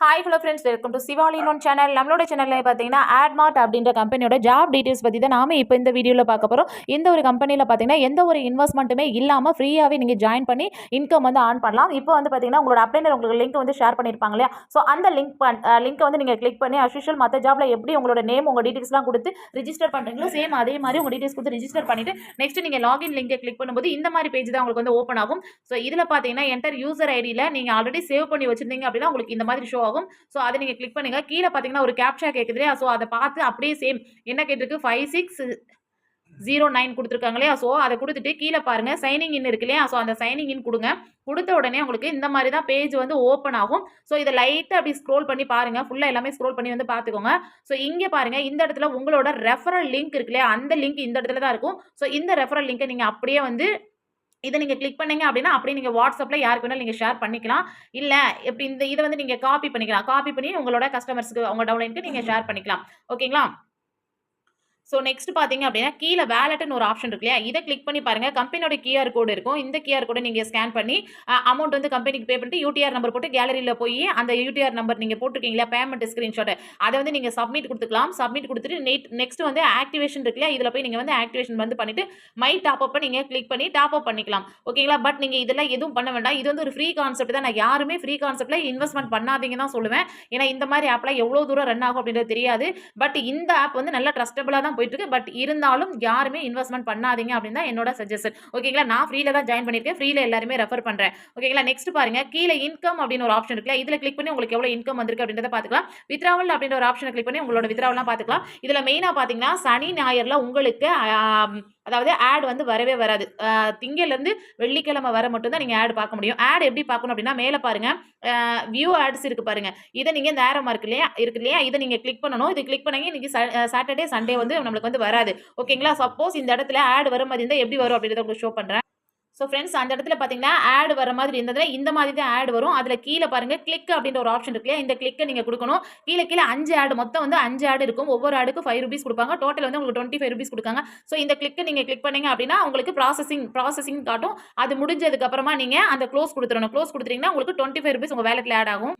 Hi hello friends welcome to சிவாலினோன் channel நம்மளோட சேனலில் பார்த்தீங்கன்னா ஆட்மார்ட் அப்படின்ற கம்பெனியோட ஜாப் டீட்டெயில்ஸ் பற்றி தான் நாம இப்போ இந்த வீடியோவில் பார்க்க போகிறோம் இந்த ஒரு கம்பெனியில் பார்த்தீங்கன்னா எந்த ஒரு இன்வெஸ்ட்மெண்ட்டுமே இல்லாமல் ஃப்ரீயாகவே நீங்கள் ஜாயின் பண்ணி இன்கம் வந்து ஆன் பண்ணலாம். இப்போ வந்து பார்த்தீங்கன்னா உங்களோட அப்ளைனர் உங்களுக்கு லிங்க் வந்து ஷேர் பண்ணியிருப்பாங்க இல்லையா? ஸோ அந்த லிங்க் லிங்க்கை வந்து நீங்கள் கிளிக் பண்ணி அஃபிஷியல் மற்ற ஜாப்பில் எப்படி உங்களோட நேம் உங்கள் டீட்டெயில்ஸ்லாம் கொடுத்து ரிஜிஸ்டர் பண்ணுறீங்களோ சேம் அதே மாதிரி உங்கள் டீட்டெயில்ஸ் கொடுத்து ரிஜிஸ்டர் பண்ணிவிட்டு நெக்ஸ்ட் நீங்கள் லாகின் லிங்கை கிளிக் பண்ணும்போது இந்த மாதிரி பேஜ் தான் உங்களுக்கு வந்து ஓப்பன் ஆகும். ஸோ இதில் பார்த்தீங்கன்னா என்டர் யூசர் ஐடியில் நீங்கள் ஆல்ரெடி சேவ் பண்ணி வச்சிருந்தீங்க அப்படின்னா உங்களுக்கு இந்த மாதிரி ஷோ போகும். ஸோ அதை நீங்கள் கிளிக் பண்ணுங்கள் கீழே பார்த்தீங்கன்னா ஒரு கேப்ஷா கேட்குது இல்லையா? ஸோ அதை பார்த்து அப்படியே சேம் என்ன கேட்டிருக்கு? ஃபைவ் சிக்ஸ் ஜீரோ நைன் கொடுத்துருக்காங்க இல்லையா? ஸோ அதை கொடுத்துட்டு கீழே பாருங்கள் சைனிங் இன் இருக்கு இல்லையா? ஸோ அந்த சைனிங் இன் கொடுங்க. கொடுத்த உடனே உங்களுக்கு இந்த மாதிரி தான் பேஜ் வந்து ஓப்பன் ஆகும். ஸோ இதை லைட்டாக அப்படி ஸ்க்ரோல் பண்ணி பாருங்கள் ஃபுல்லாக எல்லாமே ஸ்க்ரோல் பண்ணி வந்து பார்த்துக்கோங்க. ஸோ இங்கே பாருங்கள் இந்த இடத்துல உங்களோட ரெஃபரல் லிங்க் இருக்கு இல்லையா? அந்த லிங்க் இந்த இடத்துல தான் இருக்கும். ஸோ இந்த ரெஃபரல் லிங்கை நீங்கள் அப்படியே வந்து இதை நீங்கள் கிளிக் பண்ணீங்க அப்படின்னா அப்படியே நீங்கள் வாட்ஸ்அப்பில் யாருக்கு வேணாலும் நீங்கள் ஷேர் பண்ணிக்கலாம். இல்லை இப்படி இந்த இதை வந்து நீங்கள் காப்பி பண்ணிக்கலாம். காப்பி பண்ணி உங்களோட கஸ்டமர்ஸ்க்கு உங்கள் டவுன்லைனுக்கு நீங்கள் ஷேர் பண்ணிக்கலாம். ஓகேங்களா ஸோ நெக்ஸ்ட் பார்த்தீங்க அப்படின்னா கீழே வேலட்னு ஒரு ஆப்ஷன் இருக்கு இல்லையா? இதை கிளிக் பண்ணி பாருங்கள் கம்பெனியோட கியூஆர் கோடு இருக்கும். இந்த கியூஆர் கோடை நீங்கள் ஸ்கேன் பண்ணி அமௌண்ட் வந்து கம்பெனிக்கு பே பண்ணிட்டு யூடிஆர் நம்பர் போட்டு கேலரியில் போய் அந்த யூடிஆர் நம்பர் நீங்கள் போட்டிருக்கீங்களா பேமெண்ட் ஸ்க்ரீன்ஷாட் அதை வந்து நீங்கள் சப்மிட் கொடுத்துக்கலாம். சப்மிட் கொடுத்துட்டு நெட் நெக்ஸ்ட் வந்து ஆக்டிவேஷன் இருக்கு இல்லையா? இதில் போய் நீங்கள் வந்து ஆக்டிவேஷன் வந்து பண்ணிட்டு மை டாப் அப் நீங்கள் கிளிக் பண்ணி டாப் அப் பண்ணிக்கலாம். ஓகேங்களா பட் நீங்கள் இதெல்லாம் எதுவும் பண்ண வேண்டாம். இது வந்து ஒரு ஃப்ரீ கான்செப்ட் தான். நான் யாருமே ஃப்ரீ கான்செப்ட்டில் இன்வெஸ்ட்மெண்ட் பண்ணாதீங்க தான் சொல்லுவேன். ஏன்னா இந்த மாதிரி ஆப்லாம் எவ்வளோ தூரம் ரன் ஆகும் அப்படின்றது தெரியாது. பட் இந்த ஆப் வந்து நல்லா ட்ரஸ்டபுளாக தான் போயிட்டு இருக்கு பட் இருந்தாலும் யாருமே இன்வெஸ்ட்மெண்ட் பண்ணாதீங்க அப்படின்னு தான் என்னோட சஜஷன் ஓகேங்களா நான் ஃப்ரீல தான் ஜாயின் பண்ணியிருக்கேன். ஃப்ரீல எல்லாருமே ரெஃபர் பண்ணுறேன் ஓகேங்களா நெக்ஸ்ட் பாருங்க. கீழே இன்கம் அப்படின்னு ஒரு ஆப்ஷன் இருக்குல்ல இதில் கிளிக் பண்ணி உங்களுக்கு எவ்வளோ இன்கம் வந்திருக்கு அப்படின்றத பார்த்துக்கலாம். வித்ராவல் அப்படின்ற ஒரு ஆப்ஷனை கிளிக் பண்ணி உங்களோட வித்ராவலாம் பார்த்துக்கலாம். இதில் மெயினாக பார்த்தீங்கன்னா சனி ஞாயிறில் உங்களுக்கு அதாவது ஆட் வந்து வரவே வராது. திங்கள்லேருந்து வெள்ளிக்கிழமை வர மட்டும்தான் நீங்கள் ஆட் பார்க்க முடியும். ஆட் எப்படி பார்க்கணும் அப்படின்னா மேலே பாருங்கள் வியூ ஆட்ஸ் இருக்குது பாருங்கள் இதை நீங்கள் இந்த ஆரோ மார்க் இல்லையா இருக்கு இல்லையா இதை நீங்கள் கிளிக் பண்ணணும். இது கிளிக் பண்ணீங்க இன்னைக்கு சாட்டர்டே சண்டே வந்து நம்மளுக்கு வந்து வராது. ஓகேங்களா சப்போஸ் இந்த இடத்துல ஆட் வர மாதிரி இருந்தால் எப்படி வரும் அப்படின்றத உங்களுக்கு ஷோ பண்ணுறேன் ஸோ ஃப்ரெண்ட்ஸ் அந்த இடத்துல பார்த்தீங்கன்னா ஆட் வர மாதிரி இருந்ததுல இந்த மாதிரி தான் ஆட் வரும். அதில் கீழே பாருங்க கிளிக் அப்படின்ற ஒரு ஆப்ஷன் இருக்கு இந்த கிளிக்கை நீங்கள் கொடுக்கணும். கீழே கீழே அஞ்சு ஆடு மொத்தம் வந்து அஞ்சு ஆடு இருக்கும். ஒவ்வொரு ஆடுக்கு ஃபைவ் ருபீஸ் கொடுப்பாங்க. டோட்டல் வந்து உங்களுக்கு டுவெண்ட்டி ஃபைவ் ருபீஸ் கொடுக்காங்க. ஸோ இந்த கிளிக்கை நீங்கள் கிளிக் பண்ணீங்க அப்படின்னா உங்களுக்கு ப்ராசஸிங் ப்ராசஸிங் காட்டும். அது முடிஞ்சதுக்கு அப்புறமா நீங்கள் அந்த க்ளோஸ் கொடுத்துடணும். க்ளோஸ் கொடுத்துட்டீங்கன்னா உங்களுக்கு டுவெண்ட்டி ஃபைவ் ருபீஸ் உங்கள் வேலெட்டில் ஆட் ஆகும்.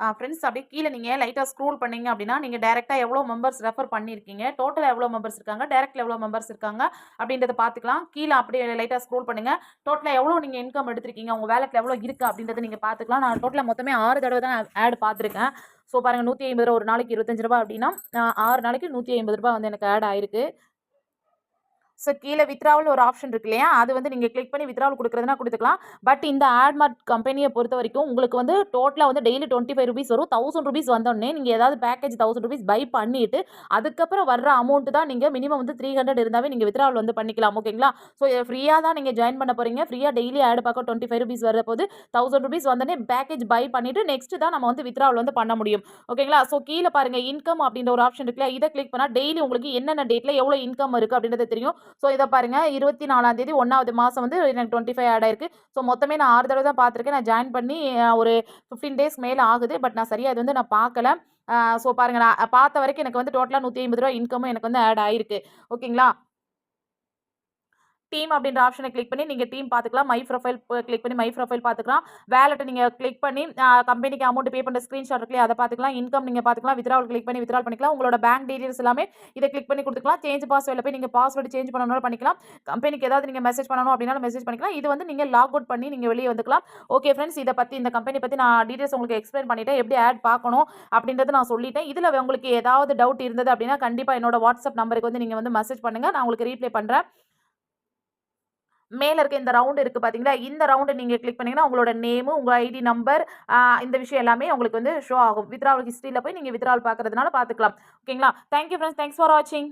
ஃப்ரெண்ட்ஸ் அப்படியே கீழே நீங்கள் லைட்டாக ஸ்க்ரோல் பண்ணீங்க அப்படின்னா நீங்கள் டேரெக்டாக எவ்வளோ மெம்பர்ஸ் ரெஃபர் பண்ணியிருக்கீங்க டோட்டலாக எவ்வளோ மெம்பர்ஸ் இருக்காங்க? டேரெக்டில் எவ்வளோ மெம்பர்ஸ் இருக்காங்க? அப்படின்றத பார்த்துக்கலாம். கீழே அப்படியே லைட்டாக ஸ்க்ரோல் பண்ணுங்கள் டோட்டலாக எவ்வளோ நீங்கள் இன்கம் எடுத்திருக்கீங்க? உங்கள் வேலெட்டில் எவ்வளோ இருக்குது அப்படின்றத நீங்கள் பார்த்துக்கலாம். நான் டோட்டலாக மொத்தமே ஆறு தடவை தான் ஆட் பார்த்துருக்கேன். ஸோ பாருங்கள் நூற்றி ஐம்பது ரூபா ஒரு நாளைக்கு இருபத்தஞ்சு ரூபா அப்படின்னா ஆறு நாளைக்கு நூற்றி ஐம்பது ரூபா வந்து எனக்கு ஆட் ஆயிருக்கு. ஸோ கீழே வித்ராவல் ஒரு ஆப்ஷன் இருக்கு இல்லையா? அது வந்து நீங்கள் கிளிக் பண்ணி வித்ராவல் கொடுக்குறதுனா கொடுத்துக்கலாம். பட் இந்த ஆட்மார்ட் கம்பெனியை பொறுத்த வரைக்கும் உங்களுக்கு வந்து டோட்டலாக வந்து டெய்லி டுவெண்ட்டி ஃபைவ் ருபீஸ் வரும். தௌசண்ட் ருபீஸ் வந்தோடனே நீங்கள் ஏதாவது பேக்கேஜ் தௌசண்ட் ருபீஸ் பை பண்ணிட்டு அதுக்கப்புறம் வர்ற அமௌண்ட் தான் நீங்கள் மினிமம் வந்து த்ரீ ஹண்ட்ரட் இருந்தாவே நீங்கள் வித்ராவல் வந்து பண்ணிக்கலாம். ஓகேங்களா ஸோ ஃப்ரீயாக தான் நீங்கள் ஜாயின் பண்ண போகிறீங்க ஃப்ரீயாக டெய்லி ஆட் பார்க்க டுவெண்ட்டி ஃபைவ் ருபீஸ் வர போது தௌசண்ட் ருபீஸ் வந்தோடனே பேக்கேஜ் பை பண்ணிவிட்டு நெக்ஸ்ட்டு தான் நம்ம வந்து வித்ராவல் வந்து பண்ண முடியும். ஓகேங்களா ஸோ கீழே பாருங்கள் இன்கம் அப்படின்ற ஒரு ஆப்ஷன் இருக்குல்ல இதை கிளிக் பண்ணால் டெய்லி உங்களுக்கு என்னென்ன டேட்டில் எவ்வளோ இன்கம் இருக்குது அப்படின்றது தெரியும். ஸோ இதை பாருங்கள் இருபத்தி நாலாம் தேதி ஒன்றாவது மாதம் வந்து எனக்கு டுவெண்ட்டி ஃபைவ் ஆட் ஆயிருக்கு. ஸோ மொத்தமே நான் ஆறு தடவை தான் பார்த்துருக்கேன். நான் ஜாயின் பண்ணி ஒரு ஃபிஃப்டீன் டேஸ் மேலே ஆகுது. பட் நான் சரியாக இது வந்து நான் பார்க்கல. ஸோ பாருங்கள் நான் பார்த்த வரைக்கும் எனக்கு வந்து டோட்டலாக நூற்றி ஐம்பது ரூபா இன்கமும் எனக்கு வந்து ஆட் ஆயிருக்கு. ஓகேங்களா டீம் அப்படின்ற ஆப்ஷனை கிளிக் பண்ணி நீங்கள் டீம் பார்த்துக்கலாம். மை ப்ரொஃபைல் கிளிக் பண்ணி மை ப்ரொஃபைல் பார்த்துக்கலாம். வேலெட்டை நீங்கள் கிளிக் பண்ணி கம்பெனிக்கு அமௌண்ட் பே பண்ணுற ஸ்க்ரீன்ஷாட் இருக்கலையே அதை பார்த்துக்கலாம். இன்கம் நீங்கள் பார்த்துக்கலாம். வித்ராவல் கிளிக் பண்ணி வித்ரால் பண்ணிக்கலாம். உங்களோட பேங்க் டீட்டெயில்ஸ் எல்லாமே இதை கிளிக் பண்ணி கொடுத்துக்கலாம். சேஞ்ச் பாஸ்வேர்டில் போய் நீங்கள் பாஸ்வேர்டு சேஞ்ச் பண்ணணும் பண்ணிக்கலாம். கம்பெனிக்கு ஏதாவது நீங்கள் மெசேஜ் பண்ணணும் அப்படின்னாலும் மெசேஜ் பண்ணிக்கலாம். இது வந்து நீங்கள் லாக் அவுட் பண்ணி நீங்கள் வெளியே வந்துக்கலாம். ஓகே ஃப்ரெண்ட்ஸ் இதை பற்றி இந்த கம்பெனி பற்றி நான் டீட்டெயில்ஸ் உங்களுக்கு எக்ஸ்பிளைன் பண்ணிவிட்டேன் எப்படி ஆட் பார்க்கணும் அப்படின்றத நான் சொல்லிட்டேன். இதில் உங்களுக்கு ஏதாவது டவுட் இருந்தது அப்படின்னா கண்டிப்பாக என்னோட வாட்ஸ்அப் நம்பருக்கு வந்து நீங்கள் வந்து மெசேஜ் பண்ணுங்கள் நான் உங்களுக்கு ரீப்ளை பண்ணுறேன் மேலே இருக்க இந்த ரவுண்டு இருக்குது பார்த்தீங்களா இந்த ரவுண்டை நீங்கள் கிளிக் பண்ணிங்கன்னா உங்களோட நேமு உங்கள் ஐடி நம்பர் இந்த விஷயம் எல்லாமே உங்களுக்கு வந்து ஷோ ஆகும். வித்ராவல் ஹிஸ்ட்ரியில் போய் நீங்கள் வித்ராவல் பார்க்குறதுனால பார்த்துக்கலாம் ஓகேங்களா தேங்க்யூ ஃப்ரெண்ட்ஸ் தேங்க்ஸ் ஃபார் வாட்சிங்